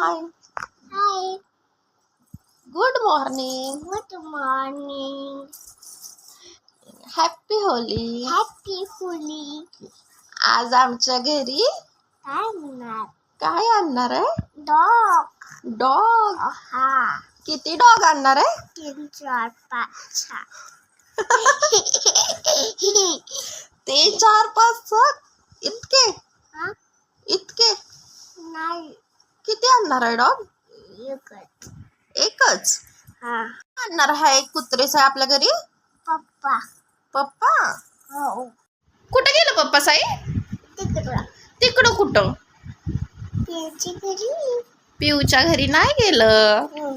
Hi hi good morning good morning happy Holi happy Holi आज आमच्या घरी काय म्हणणार काय आणणार आहे? डॉग डॉग हा. किती डॉग आणणार आहे? तीन चार पाच सहा. तीन चार पाच सात इतके. आणणार आहे डॉग? एकच. एकच? हा. आणणार आहे एक कुत्रेच आहे आपल्या घरी? पप्पा. पप्पा? हो. कुठे गेलं पप्पा साई? तिकडं. तिकडं कुठं? त्यांची घरी. पिऊच्या घरी नाही गेलं. हम्म.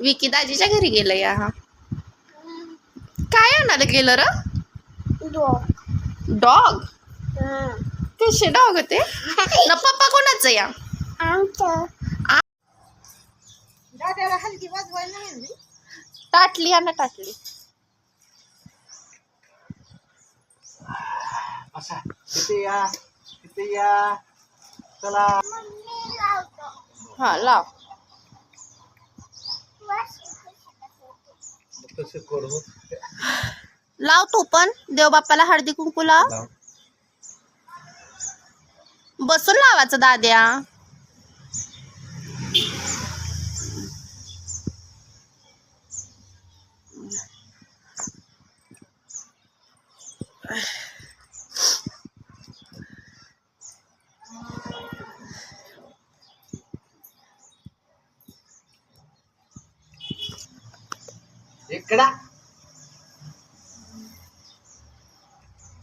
विकी दाजीच्या घरी गेलं या काय आणायला गेलं र? डॉग. डॉग? हा. कसे डॉग होते? ना पप्पा कोणाचं या? आमचं. ताटली आणा ताटली असा इथे या इथे या. चला. मम्मी लावतो. हा लाव. कसं करू. लाव तू पण. देवबाप्पाला हळदी कुंकू लाव. बसून लावायचं दाद्या. इकडा.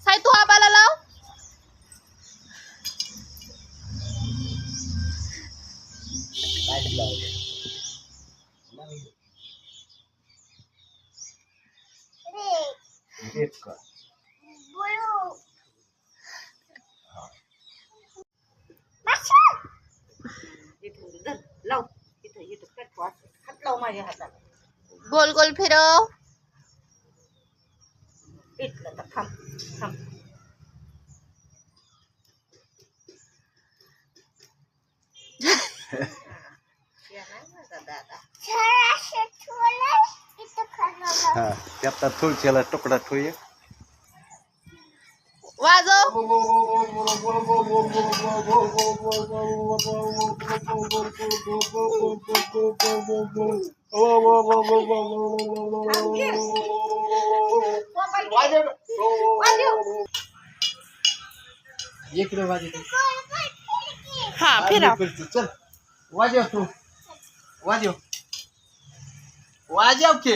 साई तू आबाला लाव. लाव. इथं इथं कट हात लाव माझ्या हाताला. गोल गोल फिरव इथलं तर थांब थांब या नाही माझा दादा छान ठेवलंय इथं खाणार हा त्यात तुळशीला तुकडा ठेवूया वाजव इकडे वाजव हा फिरा. चल. वाजव तू. वाजव. वाजव के.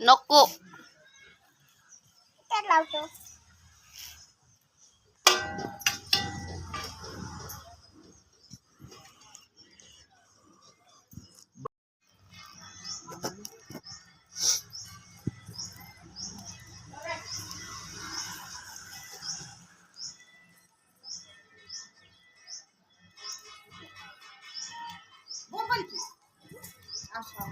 नको. लावतो. साई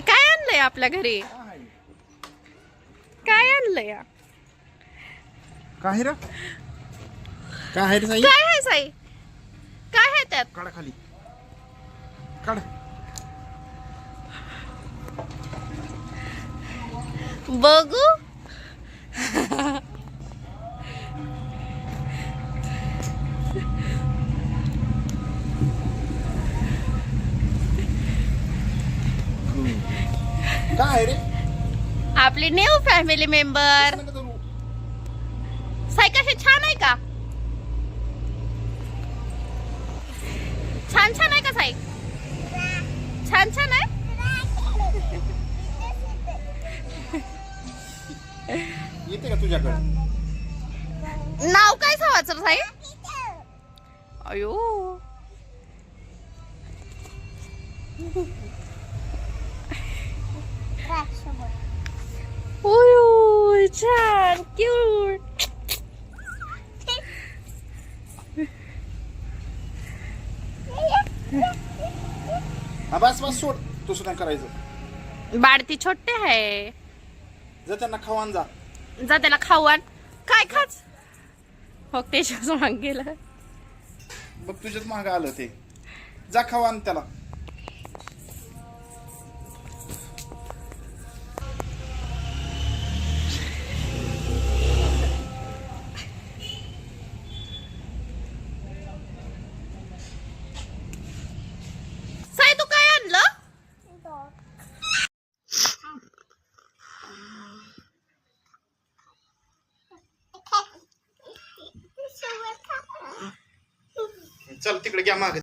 काय आणलंय आपल्या घरी? काय आणलंय? काय काय आहे साई? काय आहे त्यात? काढा खाली. काढ. बघू. काय आहे रे? आपली न्यू फॅमिली मेंबर. साई कशी छान आहे का? छान छान आहे का साई? छान छान आहे? येते का तुझ्याकडे? नाव काय सावाचं साई? अयो. ओयो छान क्यूट बस बस सोड. तू सुद्धा करायचं. बाळती छोटे आहे. जर त्यांना खावान जा. जा त्याला खाऊन काय खाच हो त्याच्याच माग गेलं बघ तुझ्याच माग आलं ते. जा खाऊ आण त्याला. तिकडे घ्या माग.